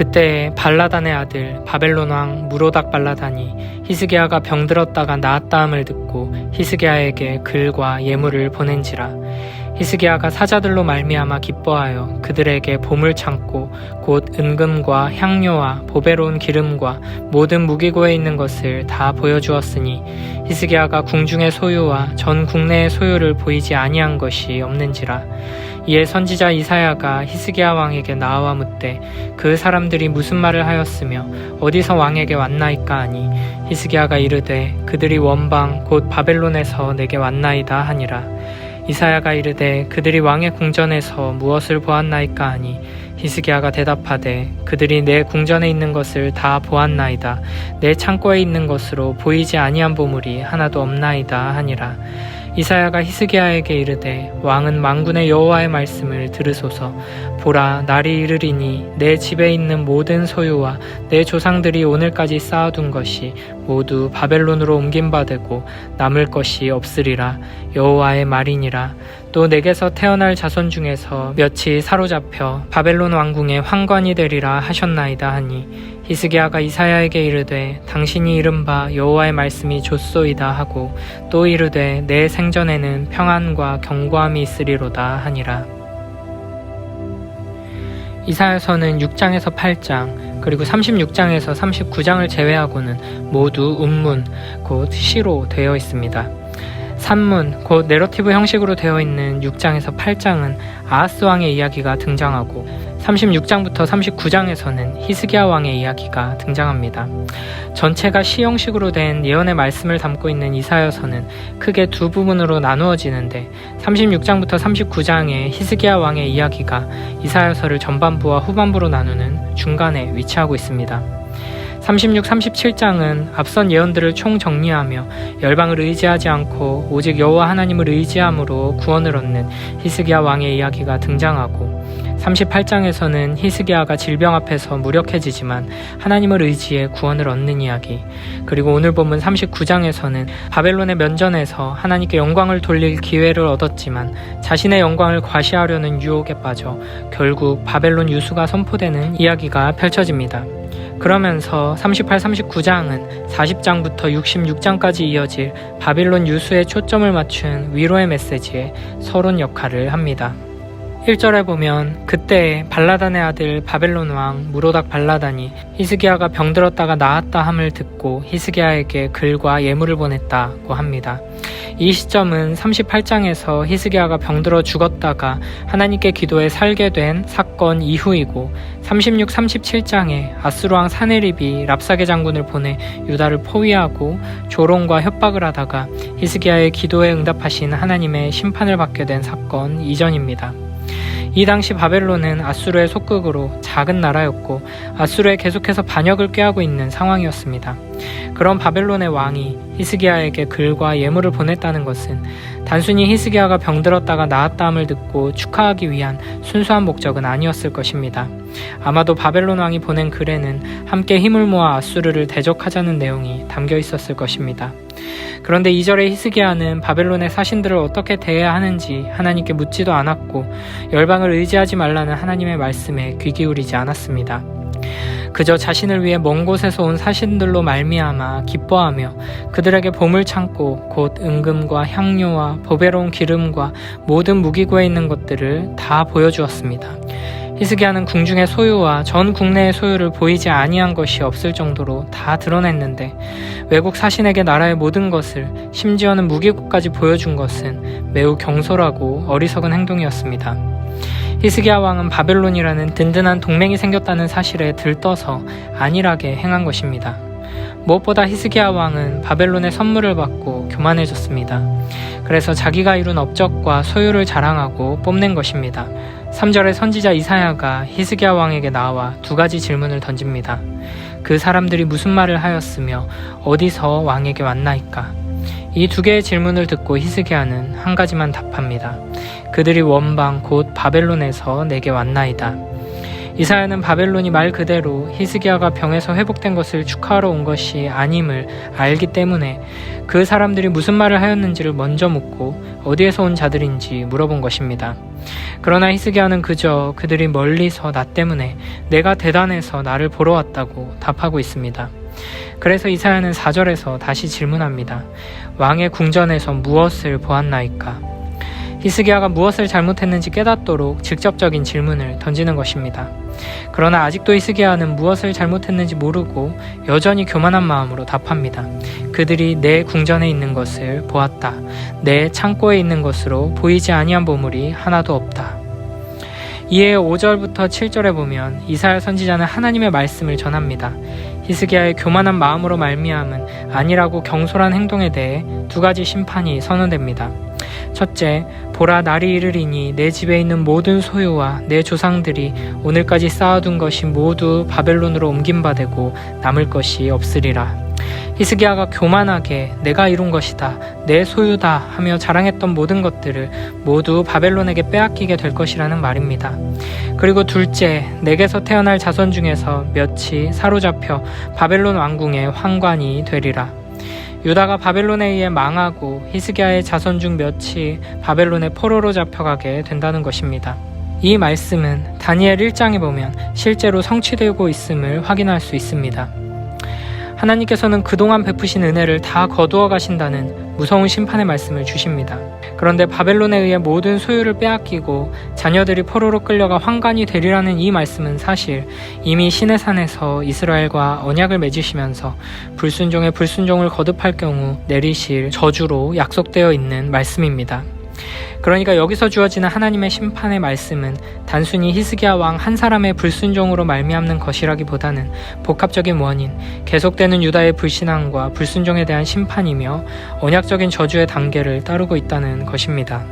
그때 발라단의 아들 바벨론 왕 무로닥 발라단이 히스기야가 병들었다가 나았다함을 듣고 히스기야에게 글과 예물을 보낸지라 히스기야가 사자들로 말미암아 기뻐하여 그들에게 봄을 참고 곧 은금과 향료와 보배로운 기름과 모든 무기고에 있는 것을 다 보여주었으니 히스기야가 궁중의 소유와 전 국내의 소유를 보이지 아니한 것이 없는지라. 이에 선지자 이사야가 히스기야 왕에게 나와 묻되 그 사람들이 무슨 말을 하였으며 어디서 왕에게 왔나이까 하니 히스기야가 이르되 그들이 원방 곧 바벨론에서 내게 왔나이다 하니라 이사야가 이르되 그들이 왕의 궁전에서 무엇을 보았나이까 하니 히스기야가 대답하되 그들이 내 궁전에 있는 것을 다 보았나이다. 내 창고에 있는 것으로 보이지 아니한 보물이 하나도 없나이다 하니라 이사야가 히스기야에게 이르되 왕은 만군의 여호와의 말씀을 들으소서. 보라 날이 이르리니 내 집에 있는 모든 소유와 내 조상들이 오늘까지 쌓아둔 것이 모두 바벨론으로 옮김받고 남을 것이 없으리라. 여호와의 말이니라. 또 내게서 태어날 자손 중에서 몇이 사로잡혀 바벨론 왕궁의 황관이 되리라 하셨나이다 하니 히스기야가 이사야에게 이르되 당신이 이른 바 여호와의 말씀이 좋소이다 하고 또 이르되 내 생전에는 평안과 경고함이 있으리로다 하니라 이사야서는 6장에서 8장 그리고 36장에서 39장을 제외하고는 모두 운문 곧 시로 되어 있습니다. 산문, 곧 내러티브 형식으로 되어 있는 6장에서 8장은 아하스 왕의 이야기가 등장하고 36장부터 39장에서는 히스기야 왕의 이야기가 등장합니다. 전체가 시 형식으로 된 예언의 말씀을 담고 있는 이사여서는 크게 두 부분으로 나누어지는데 36장부터 39장의 히스기야 왕의 이야기가 이사여서를 전반부와 후반부로 나누는 중간에 위치하고 있습니다. 36, 37장은 앞선 예언들을 총 정리하며 열방을 의지하지 않고 오직 여호와 하나님을 의지함으로 구원을 얻는 히스기야 왕의 이야기가 등장하고 38장에서는 히스기야가 질병 앞에서 무력해지지만 하나님을 의지해 구원을 얻는 이야기 그리고 오늘 본문 39장에서는 바벨론의 면전에서 하나님께 영광을 돌릴 기회를 얻었지만 자신의 영광을 과시하려는 유혹에 빠져 결국 바벨론 유수가 선포되는 이야기가 펼쳐집니다. 그러면서 38, 39장은 40장부터 66장까지 이어질 바빌론 유수에 초점을 맞춘 위로의 메시지에 서론 역할을 합니다. 1절에 보면 그때 발라단의 아들 바벨론 왕 무로닥 발라단이 히스기야가 병들었다가 나았다 함을 듣고 히스기야에게 글과 예물을 보냈다고 합니다. 이 시점은 38장에서 히스기야가 병들어 죽었다가 하나님께 기도해 살게 된 사건 이후이고 36, 37장에 아수르 왕 사네립이 랍사게 장군을 보내 유다를 포위하고 조롱과 협박을 하다가 히스기야의 기도에 응답하신 하나님의 심판을 받게 된 사건 이전입니다. 이 당시 바벨론은 아수르의 속국으로 작은 나라였고 아수르에 계속해서 반역을 꾀하고 있는 상황이었습니다. 그런 바벨론의 왕이 히스기야에게 글과 예물을 보냈다는 것은 단순히 히스기야가 병들었다가 나았다함을 듣고 축하하기 위한 순수한 목적은 아니었을 것입니다. 아마도 바벨론 왕이 보낸 글에는 함께 힘을 모아 아수르를 대적하자는 내용이 담겨 있었을 것입니다. 그런데 이절의 히스기야는 바벨론의 사신들을 어떻게 대해야 하는지 하나님께 묻지도 않았고 열방을 의지하지 말라는 하나님의 말씀에 귀 기울이지 않았습니다. 그저 자신을 위해 먼 곳에서 온 사신들로 말미암아 기뻐하며 그들에게 봄을 참고 곧 은금과 향료와 보배로운 기름과 모든 무기고에 있는 것들을 다 보여주었습니다. 히스기야는 궁중의 소유와 전 국내의 소유를 보이지 아니한 것이 없을 정도로 다 드러냈는데 외국 사신에게 나라의 모든 것을 심지어는 무기고까지 보여준 것은 매우 경솔하고 어리석은 행동이었습니다. 히스기야 왕은 바벨론이라는 든든한 동맹이 생겼다는 사실에 들떠서 안일하게 행한 것입니다. 무엇보다 히스기야 왕은 바벨론의 선물을 받고 교만해졌습니다. 그래서 자기가 이룬 업적과 소유를 자랑하고 뽐낸 것입니다. 3절의 선지자 이사야가 히스기야 왕에게 나와 두 가지 질문을 던집니다. 그 사람들이 무슨 말을 하였으며 어디서 왕에게 왔나이까? 이 두 개의 질문을 듣고 히스기야는 한 가지만 답합니다. 그들이 원방 곧 바벨론에서 내게 왔나이다. 이사야는 바벨론이 말 그대로 히스기야가 병에서 회복된 것을 축하하러 온 것이 아님을 알기 때문에 그 사람들이 무슨 말을 하였는지를 먼저 묻고 어디에서 온 자들인지 물어본 것입니다. 그러나 히스기야는 그저 그들이 멀리서 나 때문에 내가 대단해서 나를 보러 왔다고 답하고 있습니다. 그래서 이사야는 4절에서 다시 질문합니다. 왕의 궁전에서 무엇을 보았나이까? 히스기야가 무엇을 잘못했는지 깨닫도록 직접적인 질문을 던지는 것입니다. 그러나 아직도 히스기야는 무엇을 잘못했는지 모르고 여전히 교만한 마음으로 답합니다. 그들이 내 궁전에 있는 것을 보았다. 내 창고에 있는 것으로 보이지 아니한 보물이 하나도 없다. 이에 5절부터 7절에 보면 이사야 선지자는 하나님의 말씀을 전합니다. 히스기야의 교만한 마음으로 말미암은 아니라고 경솔한 행동에 대해 두 가지 심판이 선언됩니다. 첫째, 보라 날이 이르리니 내 집에 있는 모든 소유와 내 조상들이 오늘까지 쌓아둔 것이 모두 바벨론으로 옮긴 바 되고 남을 것이 없으리라. 히스기야가 교만하게 내가 이룬 것이다, 내 소유다 하며 자랑했던 모든 것들을 모두 바벨론에게 빼앗기게 될 것이라는 말입니다. 그리고 둘째, 내게서 태어날 자손 중에서 몇이 사로잡혀 바벨론 왕궁의 환관이 되리라. 유다가 바벨론에 의해 망하고 히스기야의 자손 중 몇이 바벨론의 포로로 잡혀가게 된다는 것입니다. 이 말씀은 다니엘 1장에 보면 실제로 성취되고 있음을 확인할 수 있습니다. 하나님께서는 그동안 베푸신 은혜를 다 거두어 가신다는 무서운 심판의 말씀을 주십니다. 그런데 바벨론에 의해 모든 소유를 빼앗기고 자녀들이 포로로 끌려가 환관이 되리라는 이 말씀은 사실 이미 신의 산에서 이스라엘과 언약을 맺으시면서 불순종의 불순종을 거듭할 경우 내리실 저주로 약속되어 있는 말씀입니다. 그러니까 여기서 주어지는 하나님의 심판의 말씀은 단순히 히스기야 왕 한 사람의 불순종으로 말미암는 것이라기보다는 복합적인 원인, 계속되는 유다의 불신앙과 불순종에 대한 심판이며 언약적인 저주의 단계를 따르고 있다는 것입니다.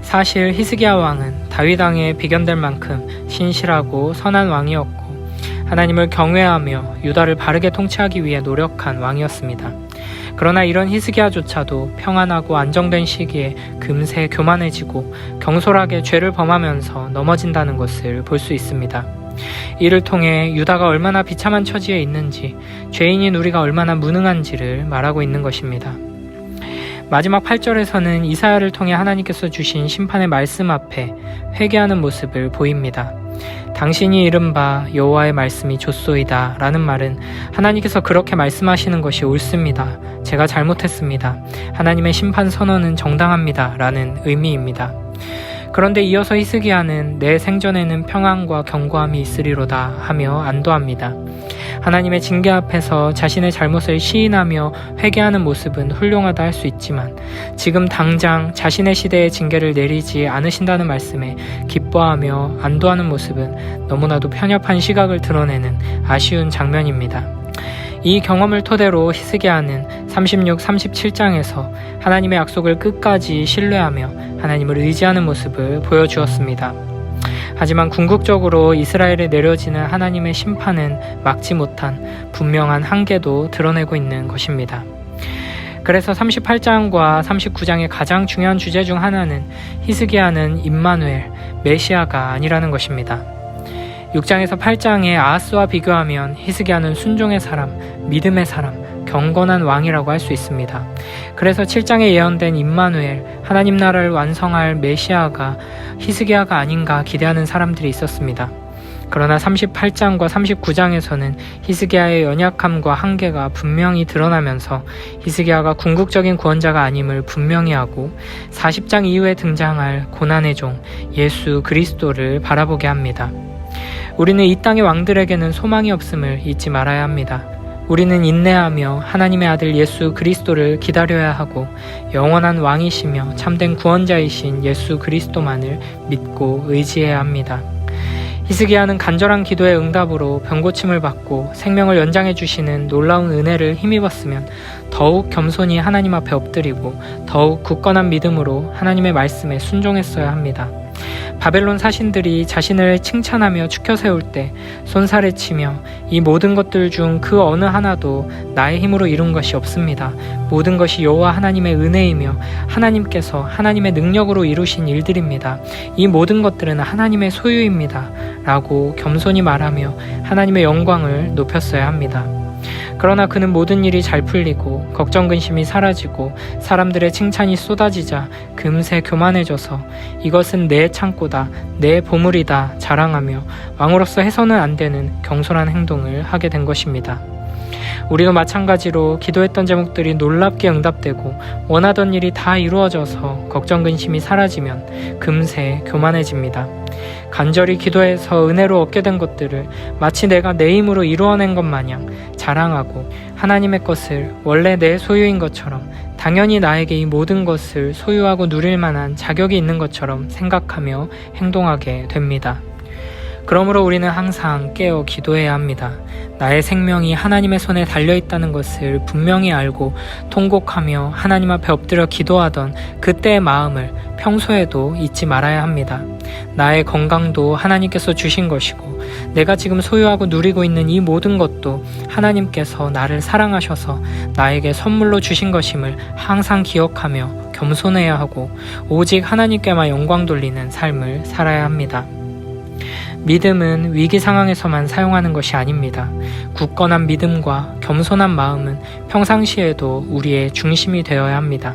사실 히스기야 왕은 다윗 왕에 비견될 만큼 신실하고 선한 왕이었고 하나님을 경외하며 유다를 바르게 통치하기 위해 노력한 왕이었습니다. 그러나 이런 히스기야조차도 평안하고 안정된 시기에 금세 교만해지고 경솔하게 죄를 범하면서 넘어진다는 것을 볼 수 있습니다. 이를 통해 유다가 얼마나 비참한 처지에 있는지 죄인인 우리가 얼마나 무능한지를 말하고 있는 것입니다. 마지막 8절에서는 이사야를 통해 하나님께서 주신 심판의 말씀 앞에 회개하는 모습을 보입니다. 당신이 이른 바 여호와의 말씀이 좋소이다 라는 말은 하나님께서 그렇게 말씀하시는 것이 옳습니다. 제가 잘못했습니다. 하나님의 심판 선언은 정당합니다. 라는 의미입니다. 그런데 이어서 히스기야는 내 생전에는 평안과 견고함이 있으리로다 하며 안도합니다. 하나님의 징계 앞에서 자신의 잘못을 시인하며 회개하는 모습은 훌륭하다 할 수 있지만 지금 당장 자신의 시대에 징계를 내리지 않으신다는 말씀에 기뻐하며 안도하는 모습은 너무나도 편협한 시각을 드러내는 아쉬운 장면입니다. 이 경험을 토대로 히스기야는 36, 37장에서 하나님의 약속을 끝까지 신뢰하며 하나님을 의지하는 모습을 보여주었습니다. 하지만 궁극적으로 이스라엘에 내려지는 하나님의 심판은 막지 못한 분명한 한계도 드러내고 있는 것입니다. 그래서 38장과 39장의 가장 중요한 주제 중 하나는 히스기야는 임마누엘, 메시아가 아니라는 것입니다. 6장에서 8장의 아하스와 비교하면 히스기야는 순종의 사람, 믿음의 사람, 경건한 왕이라고 할 수 있습니다. 그래서 7장에 예언된 임마누엘, 하나님 나라를 완성할 메시아가 히스기야가 아닌가 기대하는 사람들이 있었습니다. 그러나 38장과 39장에서는 히스기야의 연약함과 한계가 분명히 드러나면서 히스기야가 궁극적인 구원자가 아님을 분명히 하고 40장 이후에 등장할 고난의 종 예수 그리스도를 바라보게 합니다. 우리는 이 땅의 왕들에게는 소망이 없음을 잊지 말아야 합니다. 우리는 인내하며 하나님의 아들 예수 그리스도를 기다려야 하고 영원한 왕이시며 참된 구원자이신 예수 그리스도만을 믿고 의지해야 합니다. 히스기야는 간절한 기도의 응답으로 병고침을 받고 생명을 연장해 주시는 놀라운 은혜를 힘입었으면 더욱 겸손히 하나님 앞에 엎드리고 더욱 굳건한 믿음으로 하나님의 말씀에 순종했어야 합니다. 바벨론 사신들이 자신을 칭찬하며 추켜 세울 때 손살에 치며 이 모든 것들 중 그 어느 하나도 나의 힘으로 이룬 것이 없습니다. 모든 것이 여호와 하나님의 은혜이며 하나님께서 하나님의 능력으로 이루신 일들입니다. 이 모든 것들은 하나님의 소유입니다. 라고 겸손히 말하며 하나님의 영광을 높였어야 합니다. 그러나 그는 모든 일이 잘 풀리고 걱정 근심이 사라지고 사람들의 칭찬이 쏟아지자 금세 교만해져서 이것은 내 창고다 내 보물이다 자랑하며 왕으로서 해서는 안 되는 경솔한 행동을 하게 된 것입니다. 우리도 마찬가지로 기도했던 제목들이 놀랍게 응답되고 원하던 일이 다 이루어져서 걱정 근심이 사라지면 금세 교만해집니다. 간절히 기도해서 은혜로 얻게 된 것들을 마치 내가 내 힘으로 이루어낸 것 마냥 자랑하고 하나님의 것을 원래 내 소유인 것처럼 당연히 나에게 이 모든 것을 소유하고 누릴 만한 자격이 있는 것처럼 생각하며 행동하게 됩니다. 그러므로 우리는 항상 깨어 기도해야 합니다. 나의 생명이 하나님의 손에 달려 있다는 것을 분명히 알고 통곡하며 하나님 앞에 엎드려 기도하던 그때의 마음을 평소에도 잊지 말아야 합니다. 나의 건강도 하나님께서 주신 것이고 내가 지금 소유하고 누리고 있는 이 모든 것도 하나님께서 나를 사랑하셔서 나에게 선물로 주신 것임을 항상 기억하며 겸손해야 하고 오직 하나님께만 영광 돌리는 삶을 살아야 합니다. 믿음은 위기 상황에서만 사용하는 것이 아닙니다. 굳건한 믿음과 겸손한 마음은 평상시에도 우리의 중심이 되어야 합니다.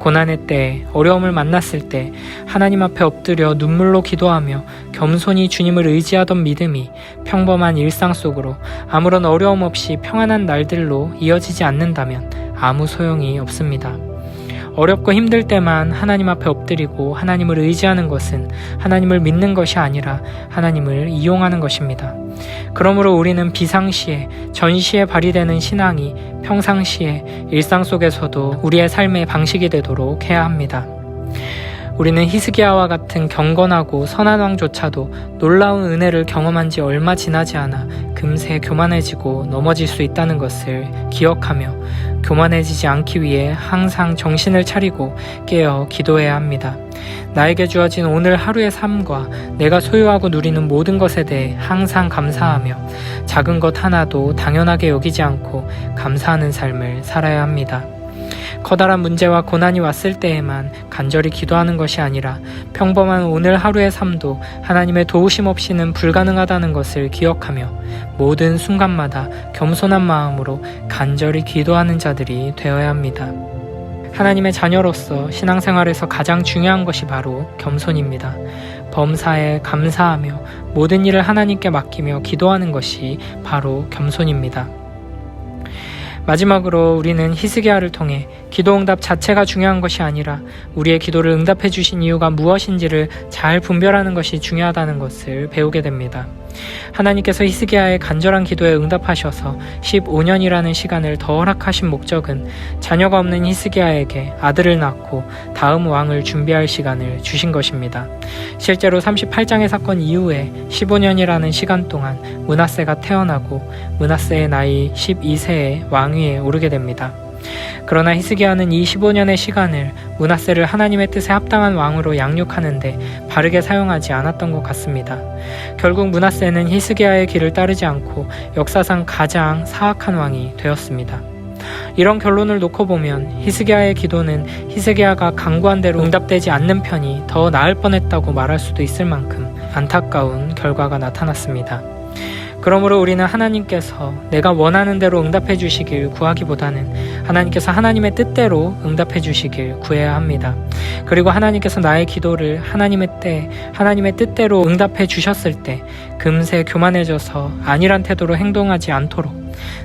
고난의 때, 어려움을 만났을 때 하나님 앞에 엎드려 눈물로 기도하며 겸손히 주님을 의지하던 믿음이 평범한 일상 속으로 아무런 어려움 없이 평안한 날들로 이어지지 않는다면 아무 소용이 없습니다. 어렵고 힘들 때만 하나님 앞에 엎드리고 하나님을 의지하는 것은 하나님을 믿는 것이 아니라 하나님을 이용하는 것입니다. 그러므로 우리는 비상시에 전시에 발휘되는 신앙이 평상시에 일상 속에서도 우리의 삶의 방식이 되도록 해야 합니다. 우리는 히스기야와 같은 경건하고 선한 왕조차도 놀라운 은혜를 경험한 지 얼마 지나지 않아 금세 교만해지고 넘어질 수 있다는 것을 기억하며 교만해지지 않기 위해 항상 정신을 차리고 깨어 기도해야 합니다. 나에게 주어진 오늘 하루의 삶과 내가 소유하고 누리는 모든 것에 대해 항상 감사하며 작은 것 하나도 당연하게 여기지 않고 감사하는 삶을 살아야 합니다. 커다란 문제와 고난이 왔을 때에만 간절히 기도하는 것이 아니라 평범한 오늘 하루의 삶도 하나님의 도우심 없이는 불가능하다는 것을 기억하며 모든 순간마다 겸손한 마음으로 간절히 기도하는 자들이 되어야 합니다. 하나님의 자녀로서 신앙생활에서 가장 중요한 것이 바로 겸손입니다. 범사에 감사하며 모든 일을 하나님께 맡기며 기도하는 것이 바로 겸손입니다. 마지막으로 우리는 히스기야를 통해 기도 응답 자체가 중요한 것이 아니라 우리의 기도를 응답해 주신 이유가 무엇인지를 잘 분별하는 것이 중요하다는 것을 배우게 됩니다. 하나님께서 히스기야의 간절한 기도에 응답하셔서 15년이라는 시간을 더 허락하신 목적은 자녀가 없는 히스기야에게 아들을 낳고 다음 왕을 준비할 시간을 주신 것입니다. 실제로 38장의 사건 이후에 15년이라는 시간 동안 문하세가 태어나고 문하세의 나이 12세에 왕위에 오르게 됩니다. 그러나 히스기야는 이 15년의 시간을 문하세를 하나님의 뜻에 합당한 왕으로 양육하는데 바르게 사용하지 않았던 것 같습니다. 결국 문하세는 히스기야의 길을 따르지 않고 역사상 가장 사악한 왕이 되었습니다. 이런 결론을 놓고 보면 히스기야의 기도는 히스기야가 강구한 대로 응답되지 않는 편이 더 나을 뻔했다고 말할 수도 있을 만큼 안타까운 결과가 나타났습니다. 그러므로 우리는 하나님께서 내가 원하는 대로 응답해 주시길 구하기보다는 하나님께서 하나님의 뜻대로 응답해 주시길 구해야 합니다. 그리고 하나님께서 나의 기도를 하나님의 때, 하나님의 뜻대로 응답해 주셨을 때 금세 교만해져서 안일한 태도로 행동하지 않도록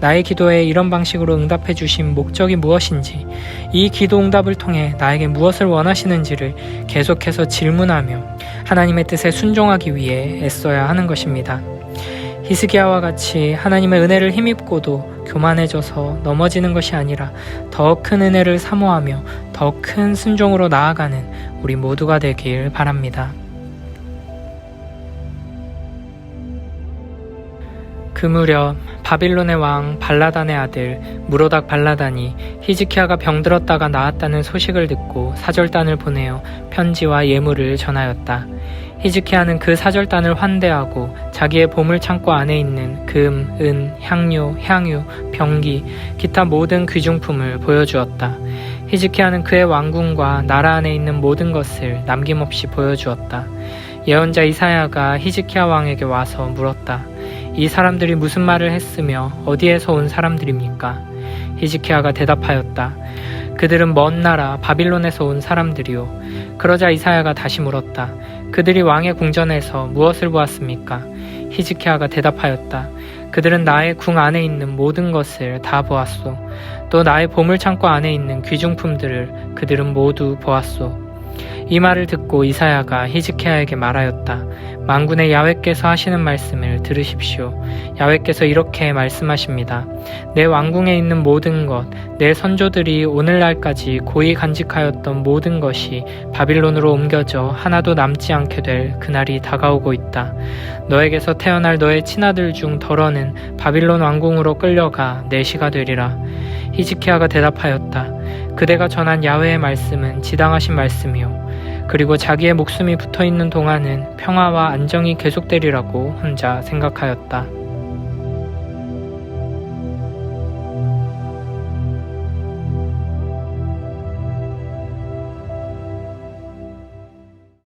나의 기도에 이런 방식으로 응답해 주신 목적이 무엇인지, 이 기도 응답을 통해 나에게 무엇을 원하시는지를 계속해서 질문하며 하나님의 뜻에 순종하기 위해 애써야 하는 것입니다. 히스기야와 같이 하나님의 은혜를 힘입고도 교만해져서 넘어지는 것이 아니라 더 큰 은혜를 사모하며 더 큰 순종으로 나아가는 우리 모두가 되길 바랍니다. 그 무렵 바빌론의 왕 발라단의 아들 무로닥 발라단이 히즈키야가 병들었다가 나았다는 소식을 듣고 사절단을 보내어 편지와 예물을 전하였다. 히즈키야는 그 사절단을 환대하고 자기의 보물 창고 안에 있는 금, 은, 향료, 향유, 병기, 기타 모든 귀중품을 보여주었다. 히즈키야는 그의 왕궁과 나라 안에 있는 모든 것을 남김없이 보여주었다. 예언자 이사야가 히즈키야 왕에게 와서 물었다. 이 사람들이 무슨 말을 했으며 어디에서 온 사람들입니까? 히즈키야가 대답하였다. 그들은 먼 나라 바빌론에서 온 사람들이요. 그러자 이사야가 다시 물었다. 그들이 왕의 궁전에서 무엇을 보았습니까? 히즈키야가 대답하였다. 그들은 나의 궁 안에 있는 모든 것을 다 보았소. 또 나의 보물 창고 안에 있는 귀중품들을 그들은 모두 보았소. 이 말을 듣고 이사야가 히즈키야에게 말하였다. 만군의 야훼께서 하시는 말씀을 들으십시오. 야훼께서 이렇게 말씀하십니다. 내 왕궁에 있는 모든 것, 내 선조들이 오늘날까지 고이 간직하였던 모든 것이 바빌론으로 옮겨져 하나도 남지 않게 될 그날이 다가오고 있다. 너에게서 태어날 너의 친아들 중 덜어는 바빌론 왕궁으로 끌려가 내 시가 되리라. 히즈키야가 대답하였다. 그대가 전한 야훼의 말씀은 지당하신 말씀이요. 그리고 자기의 목숨이 붙어 있는 동안은 평화와 안정이 계속되리라고 혼자 생각하였다.